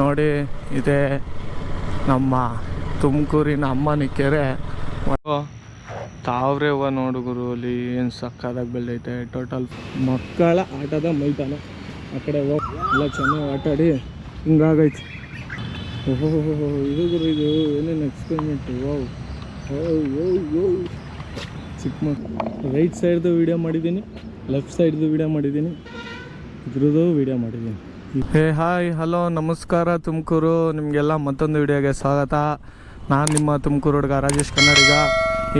ನೋಡಿ, ಇದೆ ನಮ್ಮ ತುಮಕೂರಿನ ಅಮ್ಮನ ಕೆರೆ. ತಾವ್ರೆ ಹೂವ ನೋಡು ಗುರು, ಅಲ್ಲಿ ಏನು ಸಕ್ಕದಾಗಿ ಬೆಳೆದೈತೆ ಟೋಟಲ್ ಮಕ್ಕಳ ಆಟದ ಮೈದಾನ. ಆ ಕಡೆ ಹೋಗಿ, ಎಲ್ಲ ಚೆನ್ನಾಗಿ ಆಟಾಡಿ, ಹಿಂಗಾಗೈತೆ. ಓಹೋ, ಇದು ಗುರು, ಇದು ಏನೇನು ಎಕ್ಸ್ಪೆರಿಮೆಂಟ್ ಚಿಕ್ಕ ಮಕ್ಕಳು ರೈಟ್ ಸೈಡ್ದು ವೀಡಿಯೋ ಮಾಡಿದ್ದೀನಿ ಲೆಫ್ಟ್ ಸೈಡ್ದು ವೀಡಿಯೋ ಮಾಡಿದ್ದೀನಿ, ಇದ್ರದ್ದು ವೀಡಿಯೋ ಮಾಡಿದ್ದೀನಿ. ಹೇ, ಹಾಯ್, ಹಲೋ, ನಮಸ್ಕಾರ ತುಮಕೂರು. ನಿಮಗೆಲ್ಲ ಮತ್ತೊಂದು ವಿಡಿಯೋಗೆ ಸ್ವಾಗತ. ನಾನು ನಿಮ್ಮ ತುಮಕೂರು ಹುಡುಗ ರಾಜೇಶ್ ಕನ್ನಡಿಗ.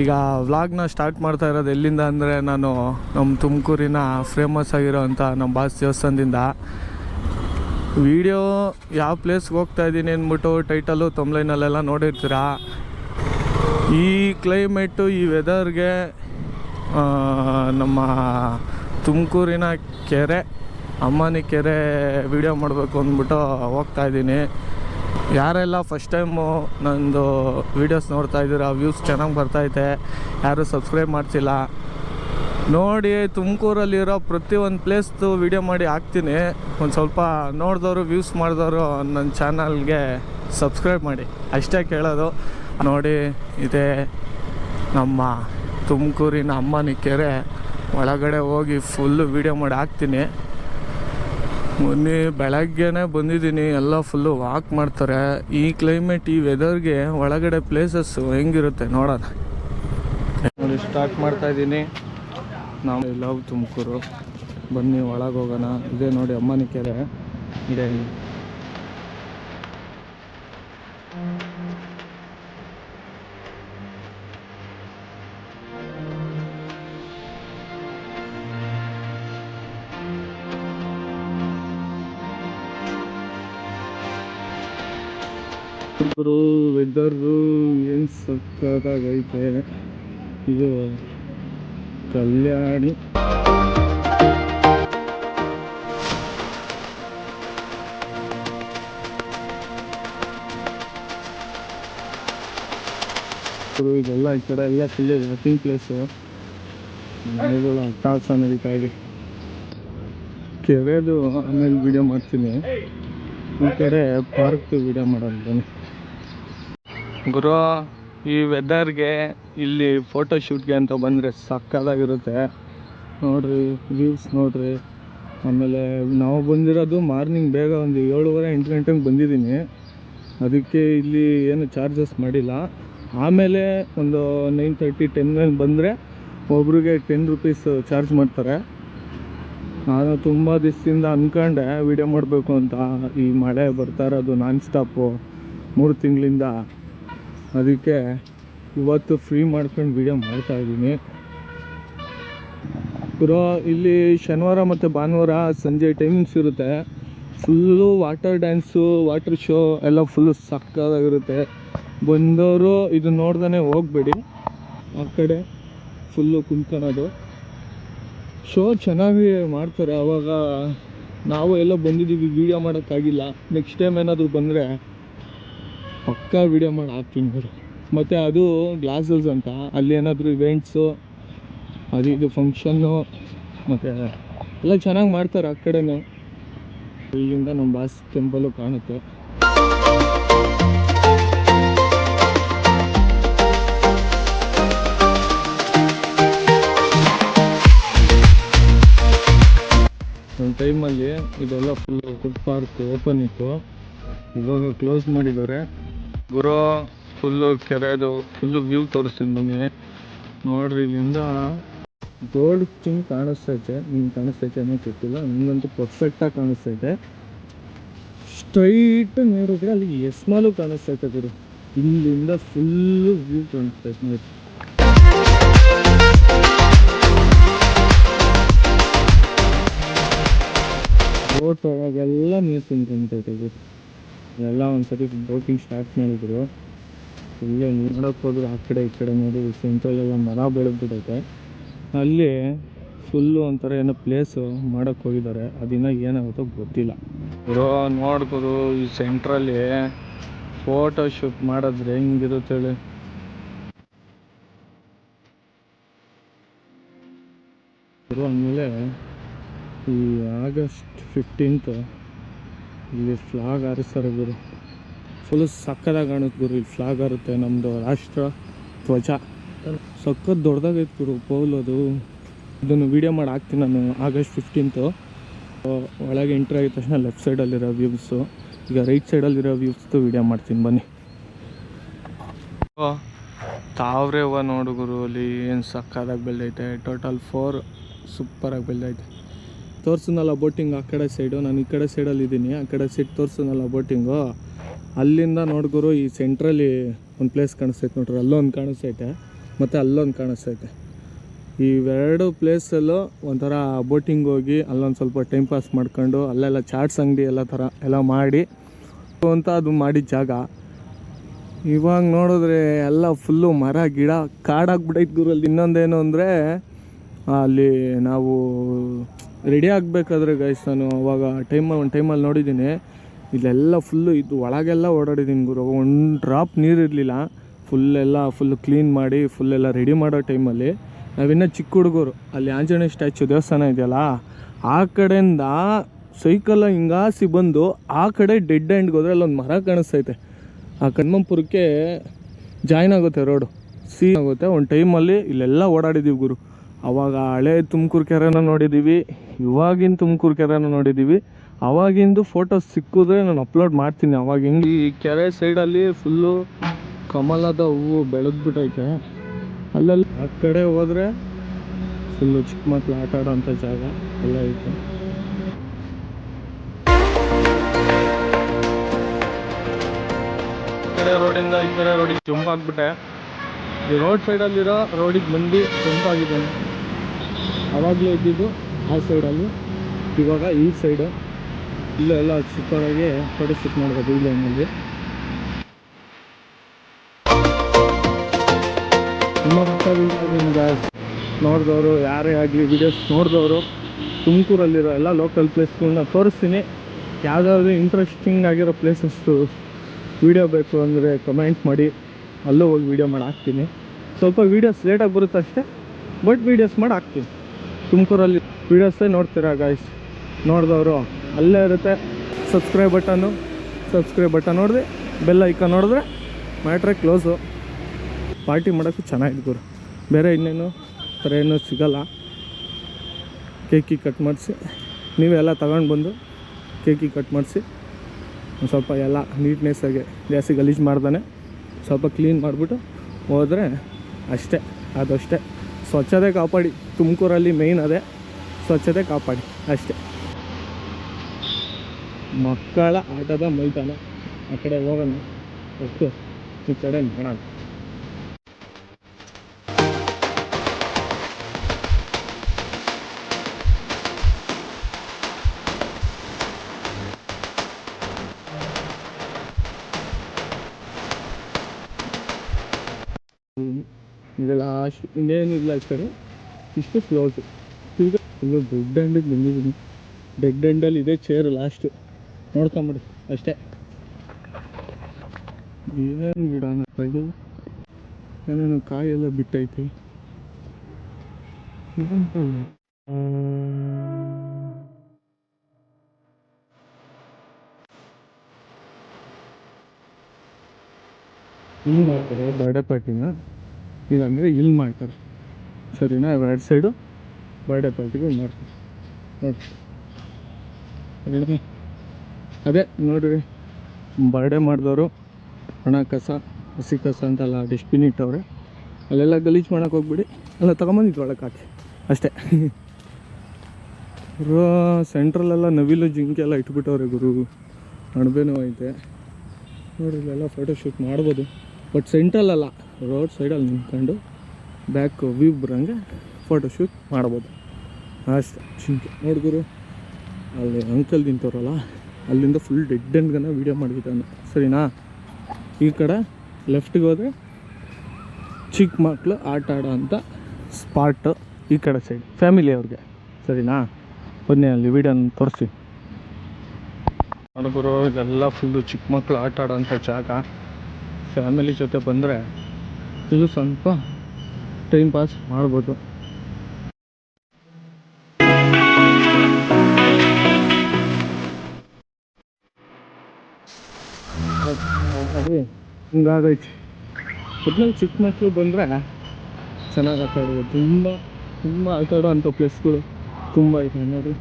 ಈಗ ವ್ಲಾಗ್ನ ಸ್ಟಾರ್ಟ್ ಮಾಡ್ತಾ ಇರೋದು ಎಲ್ಲಿಂದ ಅಂದರೆ ನಾನು ನಮ್ಮ ತುಮಕೂರಿನ ಫೇಮಸ್ ಆಗಿರೋವಂಥ ನಮ್ಮ ಬಾಸ್ ದೇವಸ್ಥಾನದಿಂದ. ವಿಡಿಯೋ ಯಾವ ಪ್ಲೇಸ್ಗೆ ಹೋಗ್ತಾ ಇದ್ದೀನಿ ಅಂದ್ಬಿಟ್ಟು ಟೈಟಲು ತೊಂಬಲೈನಲ್ಲೆಲ್ಲ ನೋಡಿರ್ತೀರ? ಈ ಕ್ಲೈಮೇಟು ಈ ವೆದರ್ಗೆ ನಮ್ಮ ತುಮಕೂರಿನ ಕೆರೆ ಅಮ್ಮನಿ ಕೆರೆ ವಿಡಿಯೋ ಮಾಡಬೇಕು ಅಂದ್ಬಿಟ್ಟು ಹೋಗ್ತಾ ಇದ್ದೀನಿ. ಯಾರೆಲ್ಲ ಫಸ್ಟ್ ಟೈಮು ನಂದು ವೀಡಿಯೋಸ್ ನೋಡ್ತಾ ಇದ್ದೀರಾ ವ್ಯೂಸ್ ಚೆನ್ನಾಗಿ ಬರ್ತೈತೆ ಯಾರೂ ಸಬ್ಸ್ಕ್ರೈಬ್ ಮಾಡ್ತಿಲ್ಲ ನೋಡಿ, ತುಮಕೂರಲ್ಲಿರೋ ಪ್ರತಿಯೊಂದು ಪ್ಲೇಸ್ದು ವಿಡಿಯೋ ಮಾಡಿ ಹಾಕ್ತೀನಿ. ಒಂದು ಸ್ವಲ್ಪ ನೋಡಿದವರು ವ್ಯೂಸ್ ಮಾಡಿದವರು ನನ್ನ ಚಾನಲ್ಗೆ ಸಬ್ಸ್ಕ್ರೈಬ್ ಮಾಡಿ. ಅಷ್ಟೇ ಕೇಳೋದು. ನೋಡಿ, ಇದೇ ನಮ್ಮ ತುಮಕೂರಿನ ಅಮ್ಮನಿ ಕೆರೆ. ಒಳಗಡೆ ಹೋಗಿ ಫುಲ್ಲು ವಿಡಿಯೋ ಮಾಡಿ ಹಾಕ್ತೀನಿ. ಮೊನ್ನೆ ಬೆಳಗ್ಗೆನೇ ಬಂದಿದ್ದೀನಿ, ಎಲ್ಲ ಫುಲ್ಲು ವಾಕ್ ಮಾಡ್ತಾರೆ. ಈ ಕ್ಲೈಮೇಟ್ ಈ ವೆದರ್ಗೆ ಒಳಗಡೆ ಪ್ಲೇಸಸ್ಸು ಹೆಂಗಿರುತ್ತೆ ನೋಡೋಣ. ನೋಡಿ ಸ್ಟಾರ್ಟ್ ಮಾಡ್ತಾ ಇದ್ದೀನಿ. ನಾವು ಲವ್ ತುಮಕೂರು ಬನ್ನಿ, ಒಳಗೆ ಹೋಗೋಣ. ಇದೇ ನೋಡಿ ಅಮ್ಮನ ಕೆರೆ. ಇದೆ. ತುಮಕೂರು ವೆದರು ಏನು ಸಕ್ಕತ್ತಾಗೈತೆ ಇದು ಕಲ್ಯಾಣಿ. ಇದೆಲ್ಲ ಈ ಕಡೆ ಎಲ್ಲ ತಿಳಿಯೋದು ರನ್ನಿಂಗ್ ಪ್ಲೇಸು ಮನೆಗಳು ಅಟ್ಟಾಸ ನಡೀತಾ ಇದೆ. ಕೆರೆದು ಆಮೇಲೆ ವಿಡಿಯೋ ಮಾಡ್ತೀನಿ. ಈ ಕಡೆ ಪಾರ್ಕ್ ವಿಡಿಯೋ ಮಾಡೋಣ ಬನ್ನಿ. ಗುರು, ಈ ವೆದರ್ಗೆ ಇಲ್ಲಿ ಫೋಟೋ ಶೂಟ್ಗೆ ಅಂತ ಬಂದರೆ ಸಕ್ಕತ್ತಾಗಿರುತ್ತೆ. ನೋಡ್ರಿ ವ್ಯೂಸ್ ನೋಡ್ರಿ. ಆಮೇಲೆ ನಾವು ಬಂದಿರೋದು ಮಾರ್ನಿಂಗ್ ಬೇಗ ಒಂದು ಏಳುವರೆ, ಎಂಟು ಗಂಟೆಗೆ ಬಂದಿದ್ದೀನಿ. ಅದಕ್ಕೆ ಇಲ್ಲಿ ಏನು ಚಾರ್ಜಸ್ ಮಾಡಿಲ್ಲ. ಆಮೇಲೆ ಒಂದು ನೈನ್ ತರ್ಟಿ ಟೆನ್ ಮೇಲೆ ಬಂದರೆ ಒಬ್ರಿಗೆ ಟೆನ್ ರುಪೀಸ್ ಚಾರ್ಜ್ ಮಾಡ್ತಾರೆ. ನಾನು ತುಂಬ ದಿವಸದಿಂದ ಅಂದ್ಕೊಂಡೆ ವೀಡಿಯೋ ಮಾಡಬೇಕು ಅಂತ. ಈ ಮಳೆ ಬರ್ತಾ ಇರೋದು ನಾನ್ ಸ್ಟಾಪು ಮೂರು ತಿಂಗಳಿಂದ. ಅದಕ್ಕೆ ಇವತ್ತು ಫ್ರೀ ಮಾಡ್ಕೊಂಡು ವೀಡಿಯೋ ಮಾಡ್ತಾ ಇದ್ದೀನಿ. ಪುರೋ ಇಲ್ಲಿ ಶನಿವಾರ ಮತ್ತು ಭಾನುವಾರ ಸಂಜೆ ಟೈಮಿಂಗ್ಸ್ ಇರುತ್ತೆ. Full water dance water show ಎಲ್ಲ ಫುಲ್ಲು ಸಕ್ಕದಾಗಿರುತ್ತೆ ಬಂದವರು ಇದು ನೋಡ್ದೇ ಹೋಗ್ಬೇಡಿ. ಆ ಕಡೆ ಫುಲ್ಲು ಕುಂತ್ಕೊಳೋದು. ಶೋ ಚೆನ್ನಾಗಿ ಮಾಡ್ತಾರೆ. ಆವಾಗ ನಾವು ಎಲ್ಲ ಬಂದಿದ್ದೀವಿ ವೀಡಿಯೋ ಮಾಡೋಕ್ಕಾಗಿಲ್ಲ. ನೆಕ್ಸ್ಟ್ ಟೈಮ್ ಏನಾದರೂ ಬಂದರೆ ಪಕ್ಕಾ ವೀಡಿಯೋ ಮಾಡಿ ಹಾಕ್ತೀನಿ ಬಿಡಿ ಮತ್ತು ಅದು ಗ್ಲಾಸಸ್ ಅಂತ, ಅಲ್ಲಿ ಏನಾದರೂ ಇವೆಂಟ್ಸು ಅದು ಇದು ಫಂಕ್ಷನ್ನು ಮತ್ತು ಎಲ್ಲ ಚೆನ್ನಾಗಿ ಮಾಡ್ತಾರೆ ಆ ಕಡೆನೂ. ಇಲ್ಲಿಂದ ನಮ್ಮ ಬಾಸ್ ಟೆಂಪಲು ಕಾಣುತ್ತೆ. ಒಂದು ಟೈಮಲ್ಲಿ ಇದೆಲ್ಲ ಫುಲ್ ಫುಡ್ ಪಾರ್ಕ್ ಓಪನ್ ಇತ್ತು. ಇವಾಗ ಕ್ಲೋಸ್ ಮಾಡಿದ್ದಾರೆ. ಗುರು ಫುಲ್ಲು ಕೆರೆದು ಫುಲ್ಲು ವ್ಯೂ ತೋರಿಸ್ತೀನಿ ನಿಮಗೆ. ನೋಡ್ರಿ, ಇಲ್ಲಿಂದ ಗೋಲ್ಡ್ ಚಿಂಗ್ ಕಾಣಿಸ್ತೈತೆ ನಿಮ್ಗೆ ಕಾಣಿಸ್ತೈತೆ ಅನ್ನೋ ಗೊತ್ತಿಲ್ಲ. ನಿಮಗಂತೂ ಪರ್ಫೆಕ್ಟಾಗಿ ಕಾಣಿಸ್ತೈತೆ ಸ್ಟ್ರೈಟ್ ನೋಡಿದ್ರೆ ಅಲ್ಲಿ ಎಸ್ಮಾಲು ಕಾಣಿಸ್ತೈತೆ ಗುರು. ಇಲ್ಲಿಂದ ಫುಲ್ಲು ವ್ಯೂ ಕಾಣಿಸ್ತೈತೆ ನೋಡಿ. ಬೋಟ್ ಒಳಗೆಲ್ಲ ನೀರು ತಿಂತೈತೆ ಇದು ಎಲ್ಲ ಒಂದ್ಸತಿ ಬೋಟಿಂಗ್ ಸ್ಟಾರ್ಟ್ ಮಾಡಿದ್ರು. ಇಲ್ಲೇ ನೋಡೋಕೆ ಹೋದ್ರೆ ಆ ಕಡೆ ಈ ಕಡೆ ನೋಡಿ ಸೆಂಟ್ರಲ್ಲೆಲ್ಲ ಮರ ಬೆಳೆದ್ಬಿಟ್ಟೈತೆ. ಅಲ್ಲಿ ಫುಲ್ಲು ಒಂಥರ ಏನೋ ಪ್ಲೇಸು ಮಾಡೋಕ್ಕೆ ಹೋಗಿದ್ದಾರೆ. ಅದಿನ್ನ ಏನಾಗುತ್ತೋ ಗೊತ್ತಿಲ್ಲ. ಇರೋ ನೋಡ್ಬೋದು, ಈ ಸೆಂಟ್ರಲ್ಲಿ ಫೋಟೋ ಶೂಟ್ ಮಾಡಿದ್ರೆ ಹೆಂಗಿರುತ್ತೆ ಹೇಳಿ. ಇರೋ ಆಮೇಲೆ ಈ ಆಗಸ್ಟ್ ಫಿಫ್ಟೀನ್ತ್ ಇಲ್ಲಿ ಫ್ಲಾಗ್ ಹಾರಿಸ್ತಾರೆ ಗುರು. ಫುಲ್ ಸಕ್ಕದಾಗಿ ಕಾಣುತ್ತೆ ಗುರು, ಇಲ್ಲಿ ಫ್ಲಾಗ್ ಹಾರುತ್ತೆ. ನಮ್ಮದು ರಾಷ್ಟ್ರ ಧ್ವಜ. ಸಕ್ಕತ್ ದೊಡ್ಡದಾಗೈತೆ ಗುರು ಪೌಲ್ ಅದು. ಇದನ್ನು ವೀಡಿಯೋ ಮಾಡಿ ಹಾಕ್ತೀನಿ ನಾನು ಆಗಸ್ಟ್ ಫಿಫ್ಟೀನ್ತು ಒಳಗೆ ಎಂಟ್ರಿ ಆಗಿದ ತಕ್ಷಣ ಲೆಫ್ಟ್ ಸೈಡಲ್ಲಿರೋ ವ್ಯೂವ್ಸು ಈಗ ರೈಟ್ ಸೈಡಲ್ಲಿರೋ ವ್ಯೂವ್ಸ್ದು ವೀಡಿಯೋ ಮಾಡ್ತೀನಿ, ಬನ್ನಿ. ತಾವ್ರೆ ಹೂವು ನೋಡು ಗುರು, ಅಲ್ಲಿ ಏನು ಸಕ್ಕದಾಗಿ ಬೆಳೆದೈತೆ. ಟೋಟಲ್ ಫೋರ್ ಸೂಪರಾಗಿ ಬೆಳೆದೈತೆ. ತೋರ್ಸನಲ್ಲ ಬೋಟಿಂಗ್ ಆ ಕಡೆ ಸೈಡು ನಾನು ಈ ಕಡೆ ಸೈಡಲ್ಲಿ ಇದ್ದೀನಿ. ಆ ಕಡೆ ಸೈಡ್ ತೋರ್ಸನಲ್ಲ ಬೋಟಿಂಗು. ಅಲ್ಲಿಂದ ನೋಡ್ಗುರು ಈ ಸೆಂಟ್ರಲ್ಲಿ ಒಂದು ಪ್ಲೇಸ್ ಕಾಣಿಸ್ತೈತೆ ನೋಡ್ರಿ. ಅಲ್ಲೊಂದು ಕಾಣಿಸ್ತೈತೆ. ಮತ್ತು ಅಲ್ಲೊಂದು ಕಾಣಿಸ್ತೈತೆ. ಇವೆರಡು ಪ್ಲೇಸಲ್ಲೂ ಒಂಥರ ಬೋಟಿಂಗ್ ಹೋಗಿ ಅಲ್ಲೊಂದು ಸ್ವಲ್ಪ ಟೈಮ್ ಪಾಸ್ ಮಾಡ್ಕೊಂಡು ಅಲ್ಲೆಲ್ಲ ಚಾಟ್ಸ್ ಅಂಗಡಿ ಎಲ್ಲ ಥರ ಎಲ್ಲ ಮಾಡಿ ಅಂತ ಅದು ಮಾಡಿದ ಜಾಗ. ಇವಾಗ ನೋಡಿದ್ರೆ ಎಲ್ಲ ಫುಲ್ಲು ಮರ, ಗಿಡ ಕಾಡಾಗ್ಬಿಟ್ಟೈತೆ ಗುರಲ್ಲಿ ಇನ್ನೊಂದೇನು ಅಂದರೆ ಅಲ್ಲಿ ನಾವು ರೆಡಿ ಆಗಬೇಕಾದ್ರೆ ಗೈಸ್ ನಾನು ಅವಾಗ ಟೈಮ್ ಒಂದು ಟೈಮಲ್ಲಿ ನೋಡಿದ್ದೀನಿ. ಇಲ್ಲೆಲ್ಲ ಫುಲ್ಲು ಇದು ಒಳಗೆಲ್ಲ ಓಡಾಡಿದ್ದೀನಿ ಗುರು. ಒಂದು ಡ್ರಾಪ್ ನೀರು ಇರಲಿಲ್ಲ. ಫುಲ್ಲೆಲ್ಲ ಫುಲ್ ಕ್ಲೀನ್ ಮಾಡಿ ಫುಲ್ಲೆಲ್ಲ ರೆಡಿ ಮಾಡೋ ಟೈಮಲ್ಲಿ ನಾವಿನ್ನೂ ಚಿಕ್ಕ ಹುಡುಗರು, ಅಲ್ಲಿ ಆಂಜನೇಯ ಸ್ಟ್ಯಾಚು ದೇವಸ್ಥಾನ ಇದೆಯಲ್ಲ, ಆ ಕಡೆಯಿಂದ ಸೈಕಲ್ ಹಿಂಗಾಸಿ ಬಂದು ಆ ಕಡೆ ಡೆಡ್ ಎಂಡ್ಗೆ ಹೋದ್ರೆ ಅಲ್ಲೊಂದು ಮರ ಕಾಣಿಸ್ತೈತೆ. ಆ ಕಣ್ಮಂಪುರಕ್ಕೆ ಜಾಯ್ನ್ ಆಗುತ್ತೆ ರೋಡು ಸಿ ಆಗುತ್ತೆ. ಒಂದು ಟೈಮಲ್ಲಿ ಇಲ್ಲೆಲ್ಲ ಓಡಾಡಿದ್ದೀವಿ ಗುರು. ಅವಾಗ ಹಳೆ ತುಮಕೂರು ಕೆರೆನ ನೋಡಿದ್ದೀವಿ ಇವಾಗಿನ ತುಮಕೂರು ಕೆರೆನ ನೋಡಿದ್ದೀವಿ ಅವಾಗಿಂದು ಫೋಟೋಸ್ ಸಿಕ್ಕಿದ್ರೆ ನಾನು ಅಪ್ಲೋಡ್ ಮಾಡ್ತೀನಿ. ಅವಾಗ ಈ ಕೆರೆ ಸೈಡಲ್ಲಿ ಫುಲ್ಲು ಕಮಲದ ಹೂವು ಬೆಳೆದ್ಬಿಟ್ಟೈತೆ ಅಲ್ಲಲ್ಲಿ ಆ ಕಡೆ ಹೋದರೆ ಫುಲ್ಲು ಚಿಕ್ಕ ಮಕ್ಕಳು ಆಟ ಆಡೋಂಥ ಜಾಗ ಎಲ್ಲ ಐತೆ. ಕಡೆ ರೋಡಿಂದ ಈ ಕಡೆ ರೋಡಿಗೆ ಜಂಪ್ ಈ ರೋಡ್ ಸೈಡಲ್ಲಿರೋ ರೋಡಿಗೆ ಬಂದು ಜಂಪ್ ಆಗಿದ್ದಾನೆ ಅವಾಗಲೇ ಇದ್ದಿದ್ದು ಆ ಸೈಡಲ್ಲಿ. ಇವಾಗ ಈ ಸೈಡು. ಇಲ್ಲೆಲ್ಲ ಸೂಪರಾಗಿ ಫೋಟೋ ಶೂಟ್ ಮಾಡ್ಬೋದು ಈ ಲೈನಲ್ಲಿ ನೋಡಿದವರು, ಯಾರೇ ಆಗಲಿ ವಿಡಿಯೋಸ್ ನೋಡಿದವರು, ತುಮಕೂರಲ್ಲಿರೋ ಎಲ್ಲ ಲೋಕಲ್ ಪ್ಲೇಸ್ಗಳನ್ನ ತೋರಿಸ್ತೀನಿ. ಯಾವುದಾದ್ರು ಇಂಟ್ರೆಸ್ಟಿಂಗ್ ಆಗಿರೋ ಪ್ಲೇಸಸ್ಸು ವೀಡಿಯೋ ಬೇಕು ಅಂದರೆ ಕಮೆಂಟ್ ಮಾಡಿ. ಅಲ್ಲೂ ಹೋಗಿ ವೀಡಿಯೋ ಮಾಡಿ ಹಾಕ್ತೀನಿ. ಸ್ವಲ್ಪ ವೀಡಿಯೋಸ್ ಲೇಟಾಗಿ ಬರುತ್ತೆ ಅಷ್ಟೇ ಬಟ್ ವೀಡಿಯೋಸ್ ಮಾಡಿ ಹಾಕ್ತೀನಿ. ತುಮಕೂರಲ್ಲಿ ವೀಡಿಯೋಸೇ ನೋಡ್ತೀರಾ ಗಾಯ್ಸ್ ನೋಡಿದವರು ಅಲ್ಲೇ ಇರುತ್ತೆ. Subscribe button. ಸಬ್ಸ್ಕ್ರೈಬ್ ಬಟನ್ ನೋಡಿದೆ ಬೆಲ್ ಐಕಾನ್ ನೋಡಿದ್ರೆ ಮ್ಯಾಟ್ರೆ ಕ್ಲೋಸು ಪಾರ್ಟಿ ಮಾಡೋಕ್ಕೂ ಚೆನ್ನಾಗಿದೆ ಗುರು. ಬೇರೆ ಇನ್ನೇನು ಥರ ಏನೂ ಸಿಗಲ್ಲ. ಕೇಕಿ ಕಟ್ ಮಾಡಿಸಿ. ನೀವೆಲ್ಲ ತಗೊಂಡು ಬಂದು ಕೇಕಿ ಕಟ್ ಮಾಡಿಸಿ. ಒಂದು ಸ್ವಲ್ಪ ಎಲ್ಲ ನೀಟ್ನೆಸ್ಸಾಗಿ ಜಾಸ್ತಿ ಗಲೀಜು ಮಾಡ್ದಾನೆ. ಸ್ವಲ್ಪ ಕ್ಲೀನ್ ಮಾಡಿಬಿಟ್ಟು ಹೋದರೆ ಅಷ್ಟೇ. ಅದಷ್ಟೇ. ಸ್ವಚ್ಛತೆ ಕಾಪಾಡಿ. ತುಮಕೂರಲ್ಲಿ ಮೇಯ್ನ್ ಅದೇ. ಸ್ವಚ್ಛತೆ ಕಾಪಾಡಿ, ಅಷ್ಟೇ. ಮಕ್ಕಳ ಆಟದ ಮೈದಾನ, ಆ ಕಡೆ ಹೋಗೋಣ. ಒಟ್ಟು ಈ ಕಡೆ ನೋಡೋಣ ಇದು ಲಾಸ್ಟ್ ಇನ್ನೇನಿಲ್ಲ ಈ ಕಡೆ. ಇಷ್ಟು ಕ್ಲೋಸು ಇದು ದೊಡ್ಡ ಎಂಡಿಗೆ ಬಂದಿದ್ದೀನಿ. ಡೆಡ್ ಎಂಡಲ್ಲಿ ಇದೆ ಚೇರು ಲಾಸ್ಟು ನೋಡ್ಕೊಂಬಿಡಿ, ಅಷ್ಟೇ. ಏನೇನು ಗಿಡ ಇದು? ಏನೇನು ಕಾಯೆಲ್ಲ ಬಿಟ್ಟೈತಿ. ಇಲ್ಲಿ ಮಾಡ್ತಾರೆ ಬರ್ಡೇ ಪಾರ್ಟಿನ ಇಲ್ಲಾಂದರೆ ಇಲ್ಲಿ ಮಾಡ್ತಾರೆ. ಸರಿನಾ ಎರಡು ಸೈಡು ಬರ್ಡೇ ಪಾರ್ಟಿಗೆ ಮಾಡ್ತೀವಿ ನೋಡಿ ಅದೇ, ನೋಡ್ರಿ, ಬರ್ಡೇ ಮಾಡಿದವರು ಒಣ ಕಸ, ಹಸಿ ಕಸ ಅಂತೆಲ್ಲ ಡಸ್ಟ್ಬಿನ್ ಇಟ್ಟವ್ರೆ. ಅಲ್ಲೆಲ್ಲ ಗಲೀಜು ಮಾಡೋಕೆ ಹೋಗ್ಬಿಡಿ. ಎಲ್ಲ ತೊಗೊಂಬಂದಿತ್ತು ಒಳಗೆ ಹಾಕಿ. ಅಷ್ಟೇ. ರೋ ಸೆಂಟ್ರಲ್ಲೆಲ್ಲ ನವಿಲು ಜಿಂಕೆ ಎಲ್ಲ ಇಟ್ಬಿಟ್ಟವ್ರೆ ಗುರು. ಅಣಬೆನೂ ಐತೆ. ನೋಡಿ ಇಲ್ಲೆಲ್ಲ ಫೋಟೋಶೂಟ್ ಮಾಡ್ಬೋದು. ಬಟ್ ಸೆಂಟ್ರಲ್ ಅಲ್ಲ ರೋಡ್ ಸೈಡಲ್ಲಿ ನಿಂತ್ಕೊಂಡು ಬ್ಯಾಕ್ ವ್ಯೂ ಬರಂಗೆ ಫೋಟೋ ಶೂಟ್ ಮಾಡ್ಬೋದು. ಅಷ್ಟೆ. ಚಿಂತೆ. ನೋಡಿದ್ರು ಅಲ್ಲಿ ಅಂಕಲ್ ನಿಂತವ್ರಲ್ಲ, ಅಲ್ಲಿಂದ ಫುಲ್ ಡೆಡ್ ಎಂಡ್ಗನ ವೀಡಿಯೋ ಮಾಡಿದ್ದಾನೆ. ಸರಿನಾ? ಈ ಕಡೆ ಲೆಫ್ಟಿಗೆ ಹೋದರೆ ಚಿಕ್ಕ ಮಕ್ಕಳು ಆಟ ಆಡೋ ಅಂಥ ಸ್ಪಾಟ್ ಈ ಕಡೆ ಸೈಡ್ ಫ್ಯಾಮಿಲಿ ಅವ್ರಿಗೆ. ಸರಿನಾ? ಬನ್ನಿ ಅಲ್ಲಿ ವೀಡಿಯೋನ ತೋರಿಸಿ ಹುಡುಗರು ಇದೆಲ್ಲ ಫುಲ್ಲು ಚಿಕ್ಕ ಮಕ್ಕಳು ಆಟ ಆಡೋಂಥ ಜಾಗ. ಫ್ಯಾಮಿಲಿ ಜೊತೆ ಬಂದರೆ ಇದು ಸ್ವಲ್ಪ ಟೈಮ್ ಪಾಸ್ ಮಾಡ್ಬೋದು. ಹಿಂಗಾಗೈತಿ ಒಟ್ನಲ್ಲಿ ಚಿಕ್ಕ ಮಕ್ಕಳು ಬಂದರೆ ಚೆನ್ನಾಗಿ ಆಟ ಆಡ್ಬೋದು ತುಂಬ ತುಂಬ ಆಟ ಆಡೋ ಪ್ಲೇಸ್ಗಳು ತುಂಬ ಐತೆ ನೋಡಿ.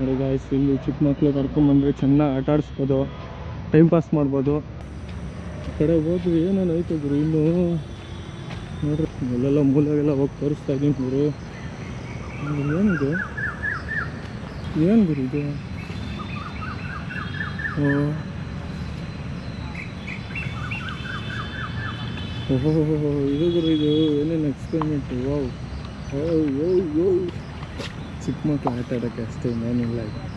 ನೋಡಿ ಗಾಯ್ಸ್ ಇಲ್ಲಿ ಚಿಕ್ಕ ಮಕ್ಕಳು ಕರ್ಕೊಂಡ್ಬಂದ್ರೆ ಚೆನ್ನಾಗಿ ಆಟ ಆಡಿಸ್ಬೋದು. ಟೈಮ್ ಪಾಸ್ ಮಾಡ್ಬೋದು. ಕಡೆ ಹೋದ್ವಿ, ಏನೇನು ಐತೆ ಗುರು ಇನ್ನು? ನೋಡ್ರಿ, ಅಲ್ಲೆಲ್ಲ ಮೂಲೆಗೆಲ್ಲ ಹೋಗಿ ತೋರಿಸ್ತಾ ಇದ್ದೀನಿ ಗುರು. ಏನಿದೆ? ಏನು ಗುರು ಇದು? ಓಹೋ, ಇದು ಗುರು ಇದು, ಏನೇನು ಎಕ್ಸ್ಪೆರಿಮೆಂಟು ಓ ಓ ಚಿಕ್ಕ ಮಕ್ಕಳು ಆಟ ಆಡೋಕ್ಕೆ ಅಷ್ಟೇ ಇನ್ನೇನಿಲ್ಲ ಇದು.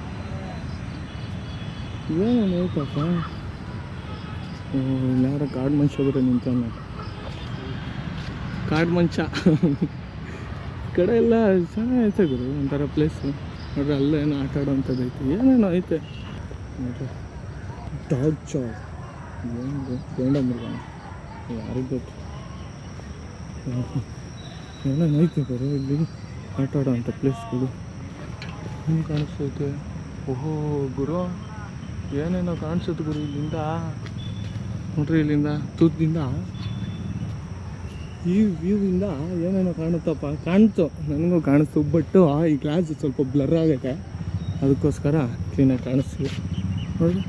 ಏನೇನು ಐತಪ್ಪ ಓ ಯಾರೋ ಕಾಡು ಮನುಷ್ಯ ಹೋಗ್ರೆ ನಿಂತಾನೆ ಕಾಡು ಮನುಷ್ಯ ಕಡೆ ಎಲ್ಲ ಚೆನ್ನಾಗೈತೆ ಗುರು, ಒಂಥರ ಪ್ಲೇಸು ನೋಡ್ರಿ ಅಲ್ಲೇನೋ ಆಟ ಆಡೋವಂಥದ್ದು ಐತೆ. ಏನೇನೋ ಐತೆ. ನೋಡ್ರಿ. ಡಾಗ್ ಚಾವ್ ಏನು ಗೊಂಡ ಮೃಗ ಯಾರಿಗೆ ಗೊತ್ತು? ಏನೇನು ಐತೆ ಗುರು, ಇಲ್ಲಿ ಆಟ ಆಡೋವಂಥ ಪ್ಲೇಸ್ಗಳು ಹಿಂಗೆ ಕಾಣಿಸ್ತೈತೆ ಓಹೋ, ಗುರು. ಏನೇನೋ ಕಾಣಿಸುತ್ತೆ ಗುರು ಇಲ್ಲಿಂದ? ನೋಡ್ರಿ ಇಲ್ಲಿಂದ, ತೂತದಿಂದ. ಈ ವ್ಯೂವಿಂದ ಏನೇನೋ ಕಾಣುತ್ತಪ್ಪ. ಕಾಣ್ತು, ನನಗೂ ಕಾಣಿಸ್ತು, ಬಟ್ಟು ಈ ಗ್ಲಾಸ್ ಸ್ವಲ್ಪ ಬ್ಲರ್ ಆಗೈತೆ. ಅದಕ್ಕೋಸ್ಕರ ಕ್ಲೀನಾಗಿ ಕಾಣಿಸ್ತೀವಿ ನೋಡಿ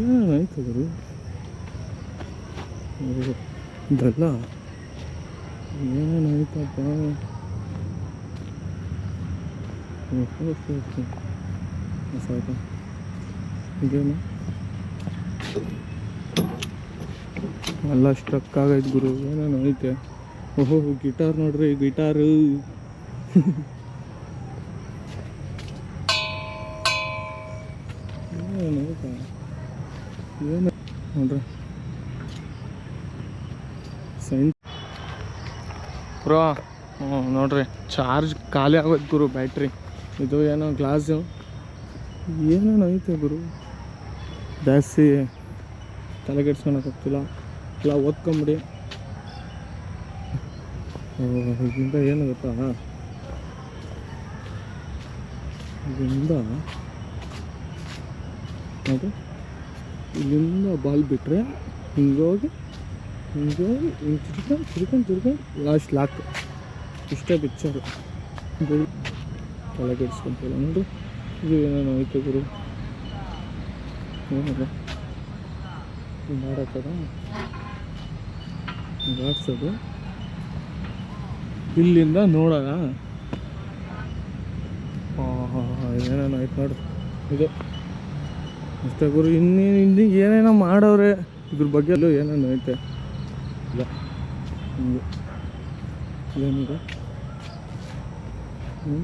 ಏನಾಯ್ತು ಗುರು. ಗುರು ಏನೇನಾಯ್ತಪ್ಪ? ಓಕೆ ಓಕೆ ಓಕೆ ಸಾಕು. ಇದೇನು? ಎಲ್ಲ ಸ್ಟ್ರಕ್ ಆಗೈತೆ ಗುರು. ಏನೇನು ಐತೆ? ಓಹೋ ಗಿಟಾರ್ ನೋಡ್ರಿ ಗಿಟಾರು ಏನು ನೋಡ್ರಿ? ಸೈನ್ ಬ್ರೋ ಹ್ಞೂ ನೋಡ್ರಿ ಚಾರ್ಜ್ ಖಾಲಿ ಆಗೋಯ್ತು ಗುರು ಬ್ಯಾಟ್ರಿ ಇದು ಏನೋ ಗ್ಲಾಸು ಏನೇನು ಐತೆ ಗುರು? ಜಾಸ್ತಿ ತಲೆಗೆಡ್ಸ್ಕೊಳಕ್ಕಾಗ್ತಿಲ್ಲ ಎಲ್ಲ ಓದ್ಕೊಂಬಿಡಿ. ಇದರಿಂದ ಏನು ಗೊತ್ತಾ? ಇದರಿಂದ ಅದು ಇಲ್ಲಿಂದ ಬಾಲ್ ಬಿಟ್ಟರೆ ಹಿಂಗೋಗಿ ಹಿಂಗೋಗಿ, ಹಿಂಗೆ ತಿರ್ಕೊಂಡು ತಿರ್ಕೊಂಡು ತಿರ್ಕೊಂಡು ಲಾಸ್ಟ್ ಲಾಕ್ ಇಷ್ಟೇ ಪಿಕ್ಚರು ತಲೆ ಕೆಡಿಸ್ಕೊಂತಿಲ್ಲ. ನೋಡಿ, ಇದು ಏನೋ ಆಯ್ತು ಗುರು. ಏನದು? ಮಾಡಕ್ಕದ? ಅದು ಇಲ್ಲಿಂದ ನೋಡೋಣ. ಏನೇನೋ ಆಯ್ತು ನೋಡು ಇದು. ಅಷ್ಟೇ ಗುರು, ಇನ್ನೇನು ಇನ್ನು ಏನೇನೋ ಮಾಡವ್ರೆ ಇದ್ರ ಬಗ್ಗೆ ಅಲ್ಲೂ ಏನೇನು ಐತೆ. ಇಲ್ಲ. ಹಿಂಗೆ. ಏನಿದೆ? ಹ್ಞೂ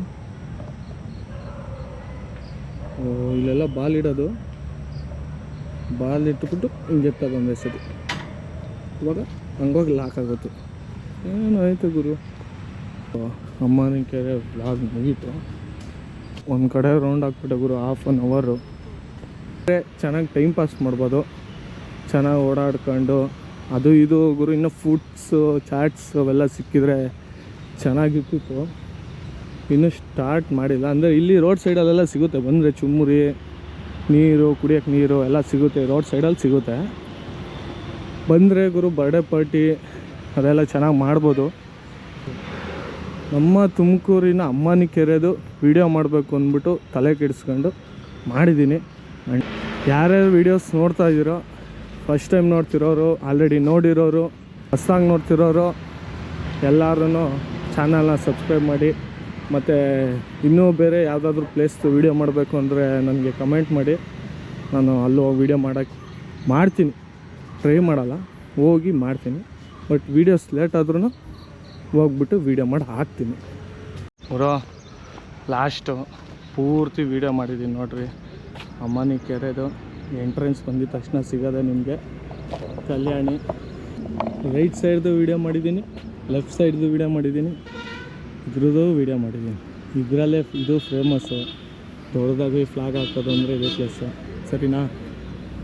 ಓ, ಇಲ್ಲೆಲ್ಲ ಬಾಲ್ ಇಡೋದು? ಬಾಲ್ ಇಟ್ಬಿಟ್ಟು ಹಿಂಗೆ ತಗೊಂಡು ಸರಿ. ಇವಾಗ ಹಂಗೋಗಿ ಲಾಕ್ ಆಗುತ್ತೆ. ಏನು ಆಯಿತು ಗುರು? ಅಮ್ಮನ ಕೆರೆ ಬ್ಲಾಗ್ ಮುಗೀತು. ಒಂದು ಕಡೆ ರೌಂಡ್ ಹಾಕ್ಬಿಟ್ಟೆ ಗುರು ಹಾಫ್ ಆನ್ ಅವರು ಚೆನ್ನಾಗಿ ಟೈಮ್ ಪಾಸ್ ಮಾಡ್ಬೋದು. ಚೆನ್ನಾಗಿ ಓಡಾಡ್ಕೊಂಡು, ಅದು ಇದು ಗುರು, ಇನ್ನು ಫುಡ್ಸು ಚಾಟ್ಸ್ ಅವೆಲ್ಲ ಸಿಕ್ಕಿದ್ರೆ ಚೆನ್ನಾಗಿರ್ತಿತ್ತು ಇನ್ನೂ ಸ್ಟಾರ್ಟ್ ಮಾಡಿಲ್ಲ. ಅಂದರೆ ಇಲ್ಲಿ ರೋಡ್ ಸೈಡಲ್ಲೆಲ್ಲ ಸಿಗುತ್ತೆ. ಬಂದರೆ ಚುಮ್ಮುರಿ ನೀರು, ಕುಡಿಯೋಕ್ಕೆ ನೀರು ಎಲ್ಲ ಸಿಗುತ್ತೆ, ರೋಡ್ ಸೈಡಲ್ಲಿ ಸಿಗುತ್ತೆ. ಬಂದರೆ ಗುರು ಬರ್ಡೇ ಪಾರ್ಟಿ ಅದೆಲ್ಲ ಚೆನ್ನಾಗಿ ಮಾಡ್ಬೋದು. ನಮ್ಮ ತುಮಕೂರಿನ ಅಮ್ಮನಿ ಕೆರೆದು ವೀಡಿಯೋ ಮಾಡಬೇಕು ಅಂದ್ಬಿಟ್ಟು ತಲೆ ಕೆಡಿಸ್ಕೊಂಡು ಮಾಡಿದ್ದೀನಿ. ಆ್ಯಂಡ್ ಯಾರ್ಯಾರು ವೀಡಿಯೋಸ್ ನೋಡ್ತಾ ಇದ್ದೀರೋ ಫಸ್ಟ್ ಟೈಮ್ ನೋಡ್ತಿರೋರು ಆಲ್ರೆಡಿ ನೋಡಿರೋರು, ಹೊಸ್ದಾಗಿ ನೋಡ್ತಿರೋರು ಎಲ್ಲರೂ ಚಾನಲ್ನ ಸಬ್ಸ್ಕ್ರೈಬ್ ಮಾಡಿ. ಮತ್ತು ಇನ್ನೂ ಬೇರೆ ಯಾವುದಾದ್ರೂ ಪ್ಲೇಸ್ ವೀಡಿಯೋ ಮಾಡಬೇಕು ಅಂದರೆ ನನಗೆ ಕಮೆಂಟ್ ಮಾಡಿ. ನಾನು ಅಲ್ಲೂ ಹೋಗಿ ವೀಡಿಯೋ ಮಾಡೋಕ್ಕೆ ಮಾಡ್ತೀನಿ. ಟ್ರೈ ಮಾಡಲ್ಲ, ಹೋಗಿ ಮಾಡ್ತೀನಿ. ಬಟ್ ವೀಡಿಯೋಸ್ ಲೇಟ್ ಆದ್ರೂ ಹೋಗ್ಬಿಟ್ಟು ವೀಡಿಯೋ ಮಾಡಿ ಹಾಕ್ತೀನಿ. ಬರೋ ಲಾಸ್ಟು ಪೂರ್ತಿ ವೀಡಿಯೋ ಮಾಡಿದ್ದೀನಿ ನೋಡಿರಿ. ಅಮ್ಮನಿ ಕೆರೆದು ಎಂಟ್ರೆನ್ಸ್ ಬಂದಿದ ತಕ್ಷಣ ಸಿಗೋದೆ ನಿಮಗೆ. ಕಲ್ಯಾಣಿ ರೈಟ್ ಸೈಡ್ದು ವೀಡಿಯೋ ಮಾಡಿದ್ದೀನಿ ಲೆಫ್ಟ್ ಸೈಡ್ದು ವೀಡಿಯೋ ಮಾಡಿದ್ದೀನಿ ಇದ್ರದ್ದು ವೀಡಿಯೋ ಮಾಡಿದ್ದೀನಿ. ಇದರಲ್ಲೇ ಇದು ಫೇಮಸ್ಸು ದೊಡ್ಡದಾಗಿ ಫ್ಲಾಗ್ ಹಾಕೋದು ಅಂದರೆ ಇದೇ ಪ್ಲೇಸ್ ಸರಿನಾ?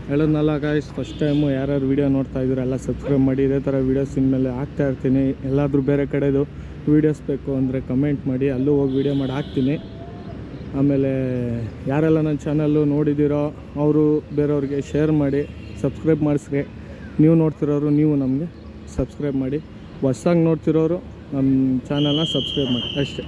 ಹೇಳೋದ್ನಲ್ಲ ಗಾಯ್ಸ್ ಫಸ್ಟ್ ಟೈಮು ಯಾರ್ಯಾರು ವೀಡಿಯೋ ನೋಡ್ತಾ ಇದ್ರು ಎಲ್ಲ ಸಬ್ಸ್ಕ್ರೈಬ್ ಮಾಡಿ, ಇದೇ ಥರ ವೀಡಿಯೋಸ್ ಇನ್ಮೇಲೆ ಹಾಕ್ತಾ ಇರ್ತೀನಿ. ಎಲ್ಲಾದರೂ ಬೇರೆ ಕಡೆದು ವೀಡಿಯೋಸ್ ಬೇಕು ಅಂದರೆ ಕಮೆಂಟ್ ಮಾಡಿ, ಅಲ್ಲೂ ಹೋಗಿ ವೀಡಿಯೋ ಮಾಡಿ ಹಾಕ್ತೀನಿ. ಆಮೇಲೆ ಯಾರೆಲ್ಲ ನನ್ನ ಚಾನಲ್ಲು ನೋಡಿದ್ದೀರೋ ಅವರು ಬೇರೆಯವ್ರಿಗೆ ಶೇರ್ ಮಾಡಿ ಸಬ್ಸ್ಕ್ರೈಬ್ ಮಾಡಿಸ್ರಿ. ನೀವು ನೋಡ್ತಿರೋರು ನೀವು ನಮಗೆ ಸಬ್ಸ್ಕ್ರೈಬ್ ಮಾಡಿ. ಹೊಸ್ದಾಗಿ ನೋಡ್ತಿರೋರು ನಮ್ಮ ಚಾನಲ್ನ ಸಬ್ಸ್ಕ್ರೈಬ್ ಮಾಡಿ ಅಷ್ಟೇ